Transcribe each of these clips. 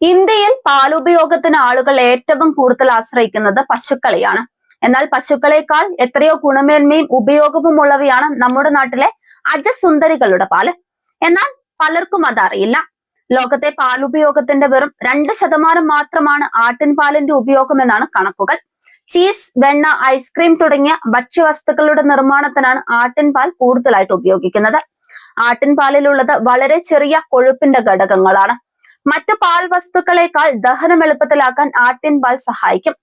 ഇന്ത്യയിൽ പാലുപയോഗത്തിന് ആളുകൾ ഏറ്റവും കൂടുതൽ ആശ്രയിക്കുന്നത് പശുക്കളെയാണ്. എന്നാൽ പശുക്കളെക്കാൾ എത്രയോ ഗുണമേന്മയും ഉപയോഗവും ഉള്ളവയാണ് നമ്മുടെ നാട്ടിലെ അജസുന്ദരികളുടെ പാൽ. എന്നാൽ പലർക്കും അതറിയില്ല. ലോകത്തെ പാലുപയോഗത്തിന്റെ വെറും രണ്ട് ശതമാനം മാത്രമാണ് ആട്ടിൻപാലിന്റെ ഉപയോഗം എന്നാണ് കണക്കുകൾ. ചീസ് വെണ്ണ ഐസ്ക്രീം തുടങ്ങിയ ഭക്ഷ്യവസ്തുക്കളുടെ നിർമ്മാണത്തിനാണ് ആട്ടിൻപാൽ കൂടുതലായിട്ട് ഉപയോഗിക്കുന്നത്. ആട്ടിൻപാലിലുള്ളത് വളരെ ചെറിയ കൊഴുപ്പിന്റെ ഘടകങ്ങളാണ്. മറ്റു പാൽ വസ്തുക്കളെക്കാൾ ദഹനം എളുപ്പത്തിലാക്കാൻ ആട്ടിൻ പാൽ സഹായിക്കും.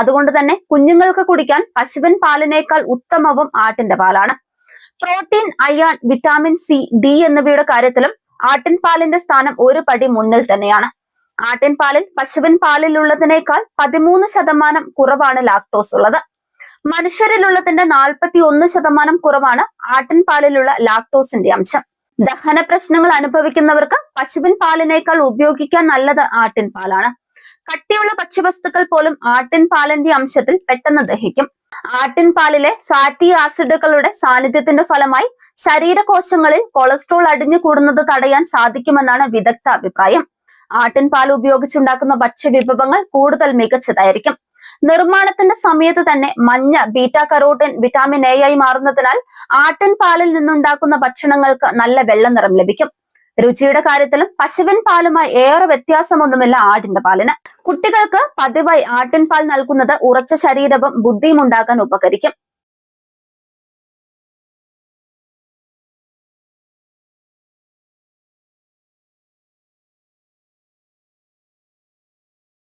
അതുകൊണ്ട് തന്നെ കുഞ്ഞുങ്ങൾക്ക് കുടിക്കാൻ പശുവിൻ പാലിനേക്കാൾ ഉത്തമവും ആട്ടിന്റെ പാലാണ്. Protein iron vitamin C D എന്നിവയുടെ കാര്യത്തിലും ആട്ടിൻ പാലിന്റെ സ്ഥാനം ഒരു പടി മുന്നിൽ തന്നെയാണ്. ആട്ടിൻ പാലിൽ പശുവിൻ പാലിലുള്ളതിനേക്കാൾ പതിമൂന്ന് ശതമാനം കുറവാണ് ലാക്ടോസ് ഉള്ളത്. മനുഷ്യരിലുള്ളതിന്റെ നാൽപ്പത്തി ഒന്ന് ശതമാനം കുറവാണ് ആട്ടിൻ പാലിലുള്ള ലാക്ടോസിന്റെ അംശം. ദഹന പ്രശ്നങ്ങൾ അനുഭവിക്കുന്നവർക്ക് പശുവിൻ പാലിനേക്കാൾ ഉപയോഗിക്കാൻ നല്ലത് ആട്ടിൻ പാലാണ്. കട്ടിയുള്ള ഭക്ഷ്യവസ്തുക്കൾ പോലും ആട്ടിൻ പാലിന്റെ അംശത്തിൽ പെട്ടെന്ന് ദഹിക്കും. ആട്ടിൻ പാലിലെ ഫാറ്റി ആസിഡുകളുടെ സാന്നിധ്യത്തിന്റെ ഫലമായി ശരീരകോശങ്ങളിൽ കൊളസ്ട്രോൾ അടിഞ്ഞു കൂടുന്നത് തടയാൻ സാധിക്കുമെന്നാണ് വിദഗ്ധ അഭിപ്രായം ആട്ടിൻ പാൽ ഉപയോഗിച്ചുണ്ടാക്കുന്ന ഭക്ഷ്യവിഭവങ്ങൾ കൂടുതൽ മികച്ചതായിരിക്കും. നിർമ്മാണത്തിന്റെ സമയത്ത് തന്നെ മഞ്ഞ ബീറ്റ കരോട്ടിൻ വിറ്റാമിൻ എ ആയി മാറുന്നതിനാൽ ആട്ടിൻ പാലിൽ നിന്നുണ്ടാക്കുന്ന ഭക്ഷണങ്ങൾക്ക് നല്ല വെള്ളനിറം ലഭിക്കും. രുചിയുടെ കാര്യത്തിലും പശുവിൻ പാലുമായി ഏറെ വ്യത്യാസമൊന്നുമില്ല ആടിന്റെ പാലിന്. കുട്ടികൾക്ക് പതിവായി ആട്ടിൻ പാൽ നൽകുന്നത് ഉറച്ച ശരീരവും ബുദ്ധിയും ഉണ്ടാക്കാൻ ഉപകരിക്കും.